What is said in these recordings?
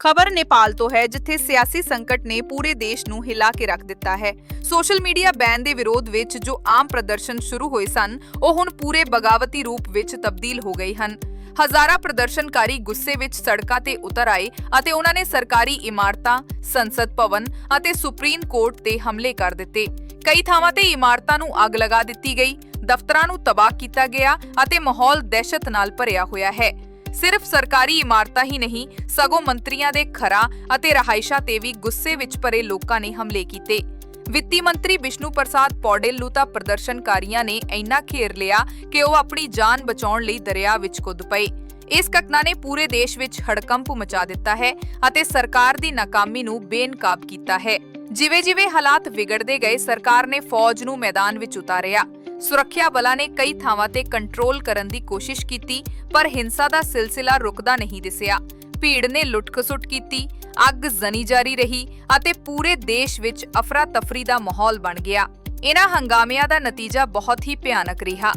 ਖਬਰ ਨੇਪਾਲ ਤੋਂ ਹੈ, ਜਿੱਥੇ ਸਿਆਸੀ ਸੰਕਟ ਨੇ ਪੂਰੇ ਦੇਸ਼ ਨੂੰ ਹਿਲਾ ਕੇ ਰੱਖ ਦਿੱਤਾ ਹੈ। ਸੋਸ਼ਲ ਮੀਡੀਆ ਬੈਨ ਦੇ ਵਿਰੋਧ ਵਿੱਚ ਜੋ ਆਮ ਪ੍ਰਦਰਸ਼ਨ ਸ਼ੁਰੂ ਹੋਏ ਸਨ, ਉਹ ਹੁਣ ਪੂਰੇ ਬਗਾਵਤੀ ਰੂਪ ਵਿੱਚ ਤਬਦੀਲ ਹੋ ਗਏ ਹਨ। ਹਜ਼ਾਰਾਂ ਪ੍ਰਦਰਸ਼ਨਕਾਰੀ ਗੁੱਸੇ ਵਿੱਚ ਸੜਕਾਂ ਤੇ ਉਤਰ ਆਏ ਅਤੇ ਉਹਨਾਂ ਨੇ ਸਰਕਾਰੀ ਇਮਾਰਤਾਂ, ਸੰਸਦ ਭਵਨ ਅਤੇ ਸੁਪਰੀਮ ਕੋਰਟ ਤੇ ਹਮਲੇ ਕਰ ਦਿੱਤੇ। ਕਈ ਥਾਵਾਂ ਤੇ ਇਮਾਰਤਾਂ ਨੂੰ ਅੱਗ ਲਗਾ ਦਿੱਤੀ ਗਈ, ਦਫ਼ਤਰਾਂ ਨੂੰ ਤਬਾਹ ਕੀਤਾ ਗਿਆ ਅਤੇ ਮਾਹੌਲ ਦਹਿਸ਼ਤ ਨਾਲ ਭਰਿਆ ਹੋਇਆ ਹੈ। ਸਿਰਫ ਸਰਕਾਰੀ ਇਮਾਰਤਾਂ ਹੀ ਨਹੀਂ, ਸਗੋਂ ਮੰਤਰੀਆਂ ਦੇ ਖਰਾਂ ਅਤੇ ਰਹਾਇਸ਼ਾਂ ਤੇ ਵੀ ਗੁੱਸੇ ਵਿੱਚ ਭਰੇ ਲੋਕਾਂ ਨੇ ਹਮਲੇ ਕੀਤੇ। ਵਿੱਤੀ ਮੰਤਰੀ ਵਿਸ਼ਨੂੰ ਪ੍ਰਸਾਦ ਪੌਡੇਲ ਨੂੰ ਤਾਂ ਪ੍ਰਦਰਸ਼ਨਕਾਰੀਆਂ ਨੇ ਇੰਨਾ ਘੇਰ ਲਿਆ ਕਿ ਉਹ ਆਪਣੀ ਜਾਨ ਬਚਾਉਣ ਲਈ ਦਰਿਆ ਵਿੱਚ ਕੁੱਦ ਪਏ। ਇਸ ਘਟਨਾ ਨੇ ਪੂਰੇ ਦੇਸ਼ ਵਿੱਚ ਹੜਕੰਪ ਮਚਾ ਦਿੱਤਾ ਹੈ ਅਤੇ ਸਰਕਾਰ ਦੀ ਨਾਕਾਮੀ ਨੂੰ ਬੇਨਕਾਬ ਕੀਤਾ ਹੈ। ਜਿਵੇਂ-ਜਿਵੇਂ ਹਾਲਾਤ ਵਿਗੜਦੇ ਗਏ, ਸਰਕਾਰ ਨੇ ਫੌਜ ਨੂੰ ਮੈਦਾਨ ਵਿੱਚ ਉਤਾਰਿਆ। ਸੁਰੱਖਿਆ ਬਲਾਂ ਨੇ ਕਈ ਥਾਵਾਂ ਤੇ ਕੰਟਰੋਲ ਕਰਨ ਦੀ ਕੋਸ਼ਿਸ਼ ਕੀਤੀ, ਪਰ ਹਿੰਸਾ ਦਾ ਸਿਲਸਿਲਾ ਰੁਕਦਾ ਨਹੀਂ ਦਿਸਿਆ। ਭੀੜ ਨੇ ਲੁੱਟ-ਖਸੁੱਟ ਕੀਤੀ, ਅੱਗ ਜ਼ਨੀ ਜਾਰੀ ਰਹੀ ਅਤੇ ਪੂਰੇ ਦੇਸ਼ ਵਿੱਚ ਅਫਰਾ-ਤਫਰੀ ਦਾ ਮਾਹੌਲ ਬਣ ਗਿਆ। ਇਹਨਾਂ ਹੰਗਾਮਿਆਂ ਦਾ ਨਤੀਜਾ ਬਹੁਤ ਹੀ ਭਿਆਨਕ ਰਿਹਾ।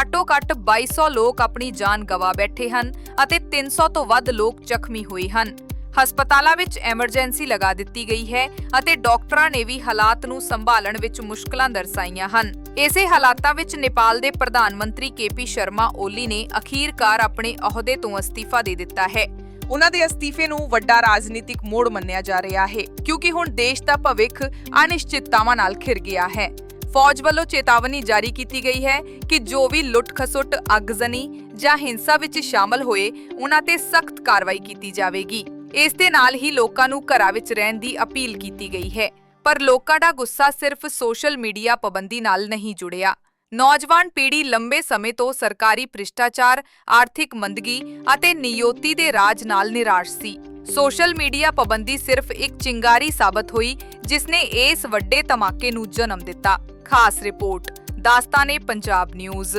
ਘੱਟੋ-ਘੱਟ 2200 ਲੋਕ ਆਪਣੀ ਜਾਨ ਗਵਾ ਬੈਠੇ ਹਨ ਅਤੇ 300 ਤੋਂ ਵੱਧ ਲੋਕ ਜ਼ਖਮੀ ਹੋਏ ਹਨ। ਹਸਪਤਾਲਾਂ ਵਿੱਚ ਐਮਰਜੈਂਸੀ ਲਗਾ ਦਿੱਤੀ ਗਈ ਹੈ ਅਤੇ ਡਾਕਟਰਾਂ ਨੇ ਵੀ ਹਾਲਾਤ ਨੂੰ ਸੰਭਾਲਣ ਵਿੱਚ ਮੁਸ਼ਕਲਾਂ ਦਰਸਾਈਆਂ ਹਨ। ਇਸੇ ਹਾਲਾਤਾਂ ਵਿੱਚ ਨੇਪਾਲ ਦੇ ਪ੍ਰਧਾਨ ਮੰਤਰੀ ਕੇਪੀ ਸ਼ਰਮਾ ਓਲੀ ਨੇ ਅਖੀਰਕਾਰ ਆਪਣੇ ਅਹੁਦੇ ਤੋਂ ਅਸਤੀਫਾ ਦੇ ਦਿੱਤਾ ਹੈ। ਉਹਨਾਂ ਦੇ ਅਸਤੀਫੇ ਨੂੰ ਵੱਡਾ ਰਾਜਨੀਤਿਕ ਮੋੜ ਮੰਨਿਆ ਜਾ ਰਿਹਾ ਹੈ, ਕਿਉਂਕਿ ਹੁਣ ਦੇਸ਼ ਦਾ ਭਵਿੱਖ ਅਨਿਸ਼ਚਿਤਤਾਵਾਂ ਨਾਲ ਖਿਰ ਗਿਆ ਹੈ। ਫੌਜ ਵੱਲੋਂ ਚੇਤਾਵਨੀ ਜਾਰੀ ਕੀਤੀ ਗਈ ਹੈ ਕਿ ਜੋ ਵੀ ਲੁੱਟ-ਖਸੁੱਟ, ਅੱਗਜ਼ਨੀ ਜਾਂ ਹਿੰਸਾ ਵਿੱਚ ਸ਼ਾਮਲ ਹੋਏ, ਉਹਨਾਂ ਤੇ ਸਖਤ ਕਾਰਵਾਈ ਕੀਤੀ ਜਾਵੇਗੀ। ਇਸ ਦੇ ਨਾਲ ਹੀ ਲੋਕਾਂ ਨੂੰ ਘਰਾਂ ਵਿੱਚ ਰਹਿਣ ਦੀ ਅਪੀਲ ਕੀਤੀ ਗਈ ਹੈ। ਪਰ ਲੋਕਾਂ ਦਾ ਗੁੱਸਾ ਸਿਰਫ ਸੋਸ਼ਲ ਮੀਡੀਆ ਪਾਬੰਦੀ ਨਾਲ ਨਹੀਂ ਜੁੜਿਆ। ਨੌਜਵਾਨ ਪੀੜ੍ਹੀ ਲੰਬੇ ਸਮੇਂ ਤੋਂ ਸਰਕਾਰੀ ਭ੍ਰਿਸ਼ਟਾਚਾਰ, ਆਰਥਿਕ ਮੰਦਗੀ ਅਤੇ ਨਿਯੋਤੀ ਦੇ ਰਾਜ ਨਾਲ ਨਿਰਾਸ਼ ਸੀ। ਸੋਸ਼ਲ ਮੀਡੀਆ ਪਾਬੰਦੀ ਸਿਰਫ ਇੱਕ ਚਿੰਗਾਰੀ ਸਾਬਤ ਹੋਈ ਜਿਸ ਨੇ ਇਸ ਵੱਡੇ ਧਮਾਕੇ ਨੂੰ ਜਨਮ ਦਿੱਤਾ। ਖਾਸ ਰਿਪੋਰਟ, ਦਾਸਤਾਨੇ, ਪੰਜਾਬ ਨਿਊਜ਼।